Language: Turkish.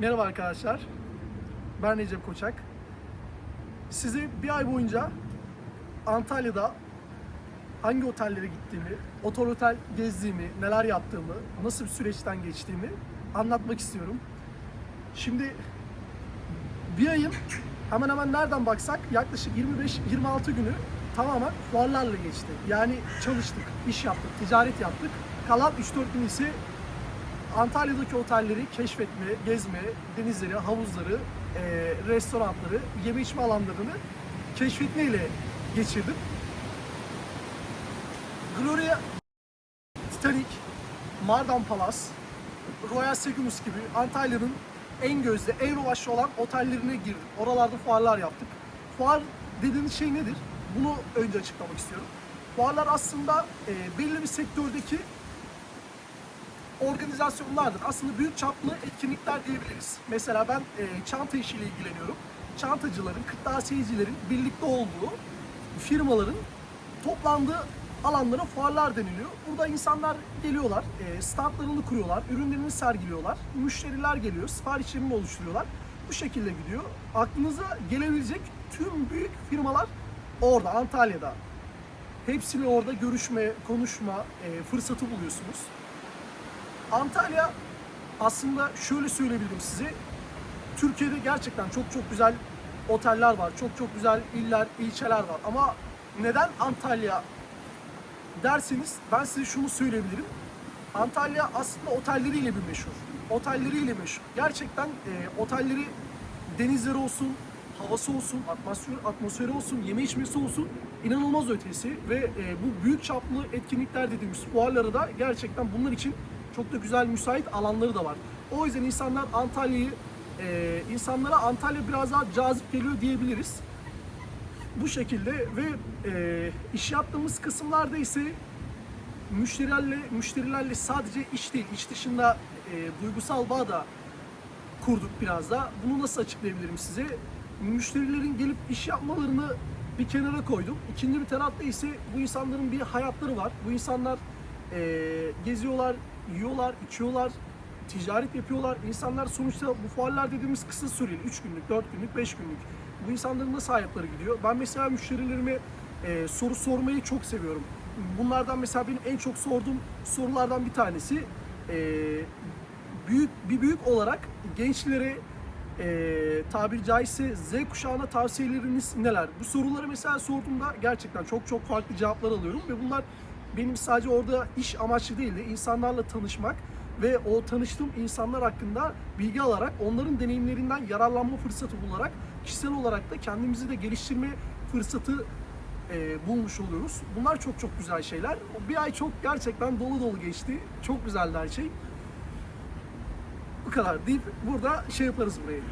Merhaba arkadaşlar. Ben Recep Koçak. Size bir ay boyunca Antalya'da hangi otellere gittiğimi, otel otel gezdiğimi, neler yaptığımı, nasıl bir süreçten geçtiğimi anlatmak istiyorum. Şimdi bir ayın hemen hemen nereden baksak yaklaşık 25-26 günü tamamen fuarlarla geçti. Yani çalıştık, iş yaptık, ticaret yaptık. Kalan 3-4 gün ise Antalya'daki otelleri keşfetme, gezme, denizleri, havuzları, e, restoranları, yeme içme alanlarını keşfetmeyle geçirdim. Gloria, Titanic, Mardan Palace, Royal Segunus gibi Antalya'nın en gözde, en revaçlı olan otellerine girdik. Oralarda fuarlar yaptık. Fuar dediğiniz şey nedir? Bunu önce açıklamak istiyorum. Fuarlar aslında e, belli bir sektördeki organizasyonlardır. Aslında büyük çaplı etkinlikler diyebiliriz. Mesela ben e, çanta işiyle ilgileniyorum. Çantacıların, kırtasiyecilerin birlikte olduğu firmaların toplandığı alanlara fuarlar deniliyor. Burada insanlar geliyorlar, e, standlarını kuruyorlar, ürünlerini sergiliyorlar. Müşteriler geliyor, siparişlerini oluşturuyorlar. Bu şekilde gidiyor. Aklınıza gelebilecek tüm büyük firmalar orada, Antalya'da. Hepsiyle orada görüşme, konuşma e, fırsatı buluyorsunuz. Antalya aslında şöyle söyleyebilirim size. Türkiye'de gerçekten çok çok güzel oteller var. Çok çok güzel iller, ilçeler var. Ama neden Antalya derseniz ben size şunu söyleyebilirim. Antalya aslında otelleriyle bir meşhur. Otelleriyle meşhur. Gerçekten e, otelleri denizleri olsun, havası olsun, atmosfer, atmosferi olsun, yeme içmesi olsun inanılmaz ötesi ve e, bu büyük çaplı etkinlikler dediğimiz fuarları da gerçekten bunlar için çok da güzel müsait alanları da var. O yüzden insanlar Antalya'yı e, insanlara Antalya biraz daha cazip geliyor diyebiliriz. Bu şekilde ve e, iş yaptığımız kısımlarda ise müşterilerle müşterilerle sadece iş değil, iş dışında e, duygusal bağ da kurduk biraz da. Bunu nasıl açıklayabilirim size? Müşterilerin gelip iş yapmalarını bir kenara koydum. İkinci bir tarafta ise bu insanların bir hayatları var. Bu insanlar e, geziyorlar, yiyorlar, içiyorlar, ticaret yapıyorlar. İnsanlar sonuçta bu fuarlar dediğimiz kısa süreli, 3 günlük, 4 günlük, 5 günlük. Bu insanların nasıl hayatları gidiyor? Ben mesela müşterilerime e, soru sormayı çok seviyorum. Bunlardan mesela benim en çok sorduğum sorulardan bir tanesi e, büyük bir büyük olarak gençlere e, tabiri caizse Z kuşağına tavsiyeleriniz neler? Bu soruları mesela sorduğumda gerçekten çok çok farklı cevaplar alıyorum ve bunlar benim sadece orada iş amaçlı değil de insanlarla tanışmak ve o tanıştığım insanlar hakkında bilgi alarak onların deneyimlerinden yararlanma fırsatı bularak kişisel olarak da kendimizi de geliştirme fırsatı e, bulmuş oluyoruz. Bunlar çok çok güzel şeyler. Bir ay çok gerçekten dolu dolu geçti. Çok güzeldi her şey. Bu kadar deyip burada şey yaparız burayı.